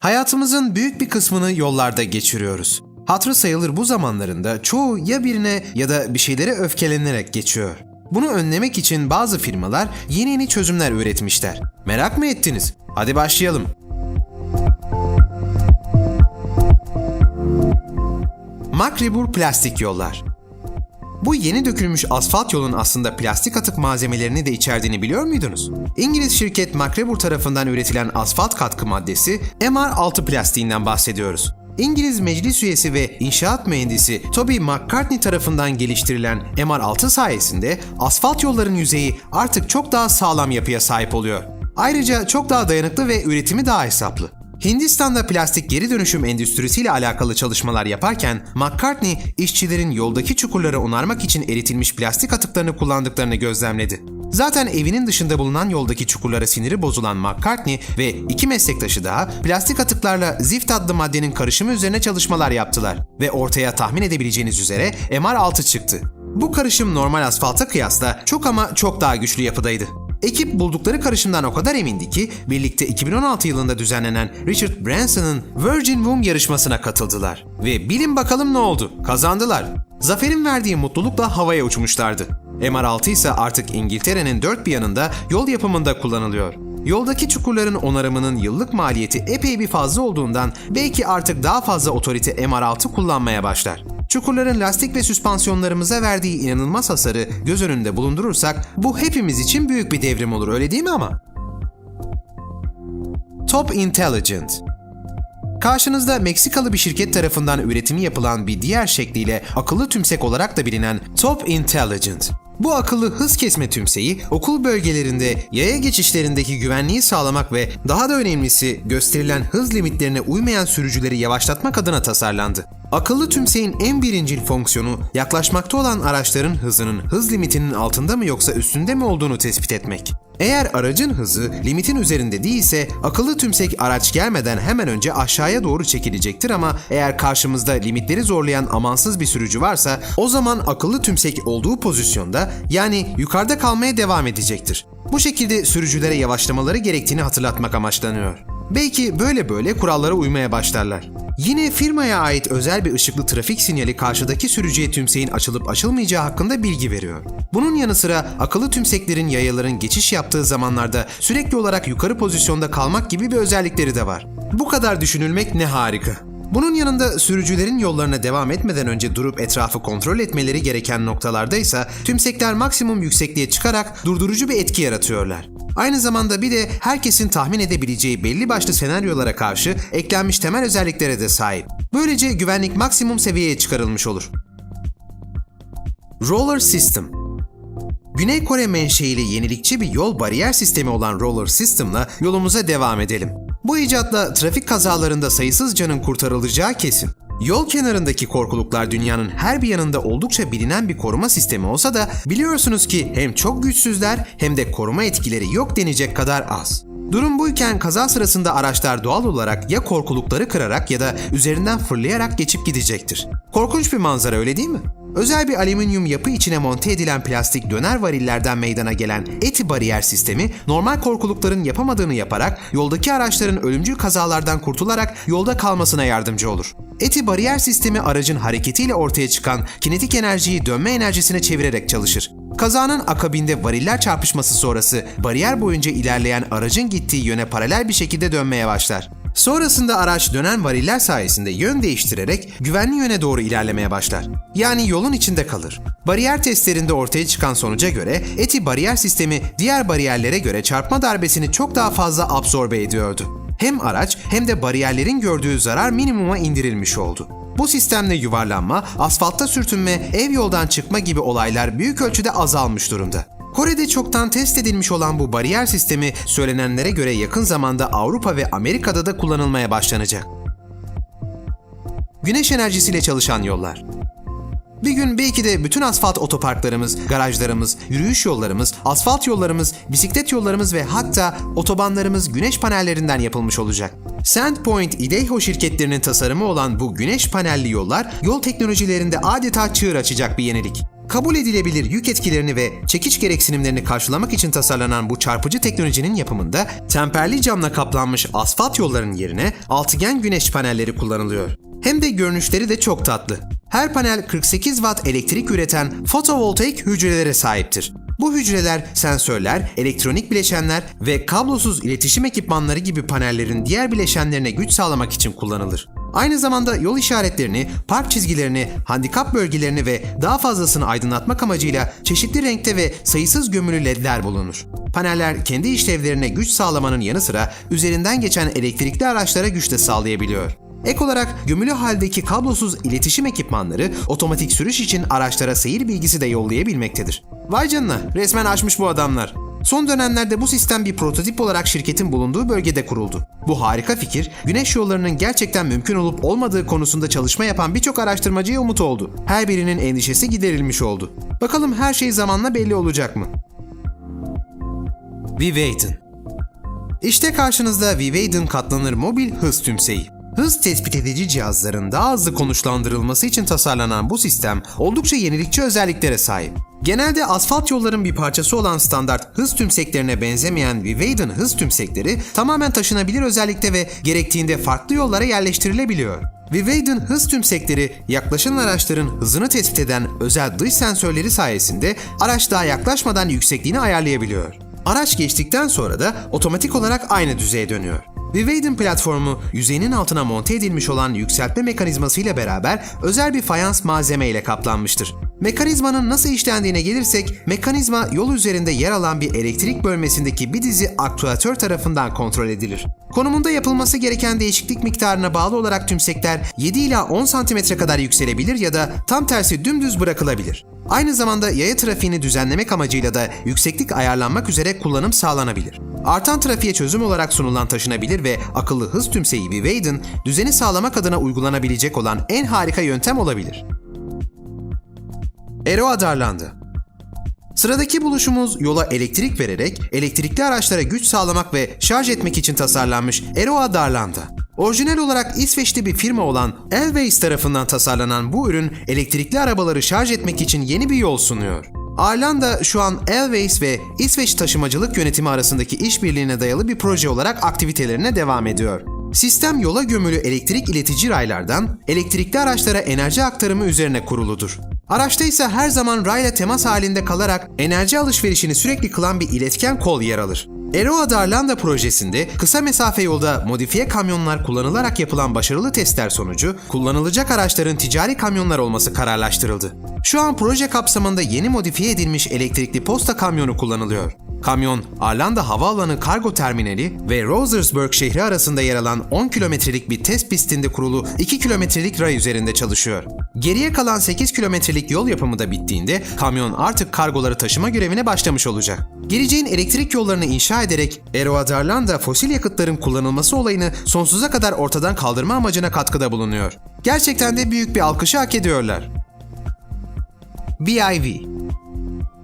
Hayatımızın büyük bir kısmını yollarda geçiriyoruz. Hatırı sayılır bu zamanlarında çoğu ya birine ya da bir şeylere öfkelenerek geçiyor. Bunu önlemek için bazı firmalar yeni yeni çözümler üretmişler. Merak mı ettiniz? Hadi başlayalım. Makribur plastik yollar. Bu yeni dökülmüş asfalt yolun aslında plastik atık malzemelerini de içerdiğini biliyor muydunuz? İngiliz şirket Macrebur tarafından üretilen asfalt katkı maddesi MR6 plastiğinden bahsediyoruz. İngiliz meclis üyesi ve inşaat mühendisi Toby McCartney tarafından geliştirilen MR6 sayesinde asfalt yolların yüzeyi artık çok daha sağlam yapıya sahip oluyor. Ayrıca çok daha dayanıklı ve üretimi daha hesaplı. Hindistan'da plastik geri dönüşüm endüstrisiyle alakalı çalışmalar yaparken McCartney işçilerin yoldaki çukurları onarmak için eritilmiş plastik atıklarını kullandıklarını gözlemledi. Zaten evinin dışında bulunan yoldaki çukurlara siniri bozulan McCartney ve iki meslektaşı daha plastik atıklarla zift adlı maddenin karışımı üzerine çalışmalar yaptılar ve ortaya tahmin edebileceğiniz üzere MR6 çıktı. Bu karışım normal asfalta kıyasla çok ama çok daha güçlü yapıdaydı. Ekip buldukları karışımdan o kadar emindi ki birlikte 2016 yılında düzenlenen Richard Branson'ın Virgin Womb yarışmasına katıldılar. Ve bilin bakalım ne oldu? Kazandılar. Zaferin verdiği mutlulukla havaya uçmuşlardı. MR6 ise artık İngiltere'nin dört bir yanında yol yapımında kullanılıyor. Yoldaki çukurların onarımının yıllık maliyeti epey bir fazla olduğundan belki artık daha fazla otorite MR6 kullanmaya başlar. Çukurların lastik ve süspansiyonlarımıza verdiği inanılmaz hasarı göz önünde bulundurursak bu hepimiz için büyük bir devrim olur öyle değil mi ama? Top Intelligent Karşınızda Meksikalı bir şirket tarafından üretimi yapılan bir diğer şekliyle akıllı tümsek olarak da bilinen Top Intelligent. Bu akıllı hız kesme tümseyi okul bölgelerinde yaya geçişlerindeki güvenliği sağlamak ve daha da önemlisi gösterilen hız limitlerine uymayan sürücüleri yavaşlatmak adına tasarlandı. Akıllı tümseyin en birincil fonksiyonu yaklaşmakta olan araçların hızının hız limitinin altında mı yoksa üstünde mi olduğunu tespit etmek. Eğer aracın hızı limitin üzerinde değilse akıllı tümsek araç gelmeden hemen önce aşağıya doğru çekilecektir ama eğer karşımızda limitleri zorlayan amansız bir sürücü varsa o zaman akıllı tümsek olduğu pozisyonda yani yukarıda kalmaya devam edecektir. Bu şekilde sürücülere yavaşlamaları gerektiğini hatırlatmak amaçlanıyor. Belki böyle böyle kurallara uymaya başlarlar. Yine firmaya ait özel bir ışıklı trafik sinyali karşıdaki sürücüye tümseyin açılıp açılmayacağı hakkında bilgi veriyor. Bunun yanı sıra akıllı tümseklerin yayaların geçiş yaptığı zamanlarda sürekli olarak yukarı pozisyonda kalmak gibi bir özellikleri de var. Bu kadar düşünülmek ne harika. Bunun yanında sürücülerin yollarına devam etmeden önce durup etrafı kontrol etmeleri gereken noktalarda ise tümsekler maksimum yüksekliğe çıkarak durdurucu bir etki yaratıyorlar. Aynı zamanda bir de herkesin tahmin edebileceği belli başlı senaryolara karşı eklenmiş temel özelliklere de sahip. Böylece güvenlik maksimum seviyeye çıkarılmış olur. Roller System Güney Kore menşeili yenilikçi bir yol bariyer sistemi olan Roller System'la yolumuza devam edelim. Bu icatla trafik kazalarında sayısız canın kurtarılacağı kesin. Yol kenarındaki korkuluklar dünyanın her bir yanında oldukça bilinen bir koruma sistemi olsa da biliyorsunuz ki hem çok güçsüzler hem de koruma etkileri yok denecek kadar az. Durum buyken kaza sırasında araçlar doğal olarak ya korkulukları kırarak ya da üzerinden fırlayarak geçip gidecektir. Korkunç bir manzara öyle değil mi? Özel bir alüminyum yapı içine monte edilen plastik döner varillerden meydana gelen eti bariyer sistemi normal korkulukların yapamadığını yaparak yoldaki araçların ölümcül kazalardan kurtularak yolda kalmasına yardımcı olur. Eti bariyer sistemi aracın hareketiyle ortaya çıkan kinetik enerjiyi dönme enerjisine çevirerek çalışır. Kazanın akabinde variller çarpışması sonrası bariyer boyunca ilerleyen aracın gittiği yöne paralel bir şekilde dönmeye başlar. Sonrasında araç dönen variller sayesinde yön değiştirerek güvenli yöne doğru ilerlemeye başlar. Yani yolun içinde kalır. Bariyer testlerinde ortaya çıkan sonuca göre eti bariyer sistemi diğer bariyerlere göre çarpma darbesini çok daha fazla absorbe ediyordu. Hem araç hem de bariyerlerin gördüğü zarar minimuma indirilmiş oldu. Bu sistemle yuvarlanma, asfaltta sürtünme, ev yoldan çıkma gibi olaylar büyük ölçüde azalmış durumda. Kore'de çoktan test edilmiş olan bu bariyer sistemi söylenenlere göre yakın zamanda Avrupa ve Amerika'da da kullanılmaya başlanacak. Güneş enerjisiyle çalışan yollar. Bir gün belki de bütün asfalt otoparklarımız, garajlarımız, yürüyüş yollarımız, asfalt yollarımız, bisiklet yollarımız ve hatta otobanlarımız güneş panellerinden yapılmış olacak. Sandpoint, Ideho şirketlerinin tasarımı olan bu güneş panelli yollar yol teknolojilerinde adeta çığır açacak bir yenilik. Kabul edilebilir yük etkilerini ve çekiç gereksinimlerini karşılamak için tasarlanan bu çarpıcı teknolojinin yapımında temperli camla kaplanmış asfalt yolların yerine altıgen güneş panelleri kullanılıyor. Hem de görünüşleri de çok tatlı. Her panel 48 watt elektrik üreten fotovoltaik hücrelere sahiptir. Bu hücreler sensörler, elektronik bileşenler ve kablosuz iletişim ekipmanları gibi panellerin diğer bileşenlerine güç sağlamak için kullanılır. Aynı zamanda yol işaretlerini, park çizgilerini, handikap bölgelerini ve daha fazlasını aydınlatmak amacıyla çeşitli renkte ve sayısız gömülü ledler bulunur. Paneller kendi işlevlerine güç sağlamanın yanı sıra üzerinden geçen elektrikli araçlara güç de sağlayabiliyor. Ek olarak gömülü haldeki kablosuz iletişim ekipmanları otomatik sürüş için araçlara seyir bilgisi de yollayabilmektedir. Vay canına, resmen açmış bu adamlar. Son dönemlerde bu sistem bir prototip olarak şirketin bulunduğu bölgede kuruldu. Bu harika fikir, güneş yollarının gerçekten mümkün olup olmadığı konusunda çalışma yapan birçok araştırmacıya umut oldu. Her birinin endişesi giderilmiş oldu. Bakalım her şey zamanla belli olacak mı? Vivaden İşte karşınızda Vivaden katlanır mobil hız tümseyi. Hız tespit edici cihazların daha hızlı konuşlandırılması için tasarlanan bu sistem oldukça yenilikçi özelliklere sahip. Genelde asfalt yolların bir parçası olan standart hız tümseklerine benzemeyen Vivaden hız tümsekleri tamamen taşınabilir özellikte ve gerektiğinde farklı yollara yerleştirilebiliyor. Vivaden hız tümsekleri yaklaşan araçların hızını tespit eden özel dış sensörleri sayesinde araç daha yaklaşmadan yüksekliğini ayarlayabiliyor. Araç geçtikten sonra da otomatik olarak aynı düzeye dönüyor. Vivaden platformu yüzeyinin altına monte edilmiş olan yükseltme mekanizmasıyla beraber özel bir fayans malzeme ile kaplanmıştır. Mekanizmanın nasıl işlendiğine gelirsek, mekanizma yol üzerinde yer alan bir elektrik bölmesindeki bir dizi aktüatör tarafından kontrol edilir. Konumunda yapılması gereken değişiklik miktarına bağlı olarak tümsekler 7 ila 10 cm kadar yükselebilir ya da tam tersi dümdüz bırakılabilir. Aynı zamanda yaya trafiğini düzenlemek amacıyla da yükseklik ayarlanmak üzere kullanım sağlanabilir. Artan trafiğe çözüm olarak sunulan taşınabilir ve akıllı hız tümseyi Vivaden, düzeni sağlamak adına uygulanabilecek olan en harika yöntem olabilir. Eroa darlandı. Sıradaki buluşumuz yola elektrik vererek elektrikli araçlara güç sağlamak ve şarj etmek için tasarlanmış Eroa Darlanda. Orijinal olarak İsveçli bir firma olan Elways tarafından tasarlanan bu ürün elektrikli arabaları şarj etmek için yeni bir yol sunuyor. Arlanda şu an Elways ve İsveç Taşımacılık Yönetimi arasındaki işbirliğine dayalı bir proje olarak aktivitelerine devam ediyor. Sistem yola gömülü elektrik iletici raylardan elektrikli araçlara enerji aktarımı üzerine kuruludur. Araçta ise her zaman rayla temas halinde kalarak enerji alışverişini sürekli kılan bir iletken kol yer alır. Eroa Darlanda projesinde kısa mesafe yolda modifiye kamyonlar kullanılarak yapılan başarılı testler sonucu kullanılacak araçların ticari kamyonlar olması kararlaştırıldı. Şu an proje kapsamında yeni modifiye edilmiş elektrikli posta kamyonu kullanılıyor. Kamyon, Arlanda Havaalanı Kargo Terminali ve Rosersburg şehri arasında yer alan 10 kilometrelik bir test pistinde kurulu 2 kilometrelik ray üzerinde çalışıyor. Geriye kalan 8 kilometrelik yol yapımı da bittiğinde kamyon artık kargoları taşıma görevine başlamış olacak. Geleceğin elektrik yollarını inşa ederek Eroadarlanda fosil yakıtların kullanılması olayını sonsuza kadar ortadan kaldırma amacına katkıda bulunuyor. Gerçekten de büyük bir alkışı hak ediyorlar. BIV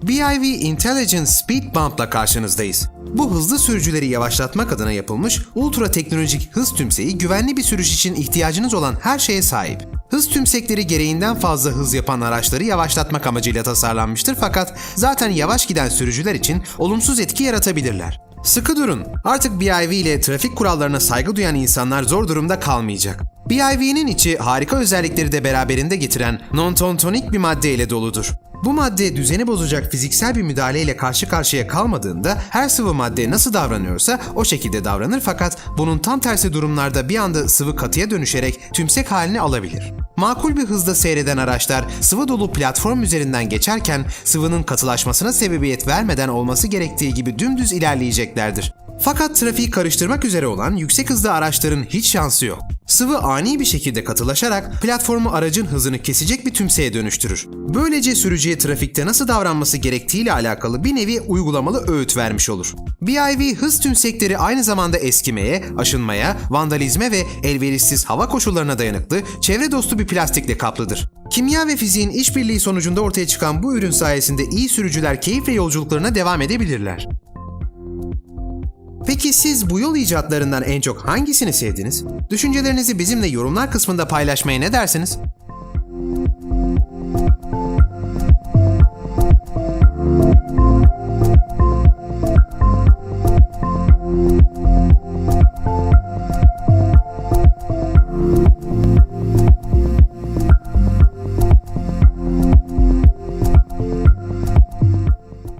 BIV Intelligent Speed Bump'la karşınızdayız. Bu hızlı sürücüleri yavaşlatmak adına yapılmış ultra teknolojik hız tümseyi güvenli bir sürüş için ihtiyacınız olan her şeye sahip. Hız tümsekleri gereğinden fazla hız yapan araçları yavaşlatmak amacıyla tasarlanmıştır fakat zaten yavaş giden sürücüler için olumsuz etki yaratabilirler. Sıkı durun. Artık BIV ile trafik kurallarına saygı duyan insanlar zor durumda kalmayacak. BIV'nin içi harika özellikleri de beraberinde getiren non-tontonik bir madde ile doludur. Bu madde düzeni bozacak fiziksel bir müdahaleyle karşı karşıya kalmadığında her sıvı madde nasıl davranıyorsa o şekilde davranır fakat bunun tam tersi durumlarda bir anda sıvı katıya dönüşerek tümsek halini alabilir. Makul bir hızda seyreden araçlar sıvı dolu platform üzerinden geçerken sıvının katılaşmasına sebebiyet vermeden olması gerektiği gibi dümdüz ilerleyeceklerdir. Fakat trafiği karıştırmak üzere olan yüksek hızlı araçların hiç şansı yok. Sıvı ani bir şekilde katılaşarak platformu aracın hızını kesecek bir tümseye dönüştürür. Böylece sürücüye trafikte nasıl davranması gerektiğiyle alakalı bir nevi uygulamalı öğüt vermiş olur. BIV hız tümsekleri aynı zamanda eskimeye, aşınmaya, vandalizme ve elverişsiz hava koşullarına dayanıklı, çevre dostu bir plastikle kaplıdır. Kimya ve fiziğin işbirliği sonucunda ortaya çıkan bu ürün sayesinde iyi sürücüler keyifle yolculuklarına devam edebilirler. Peki siz bu yol icatlarından en çok hangisini sevdiniz? Düşüncelerinizi bizimle yorumlar kısmında paylaşmaya ne dersiniz?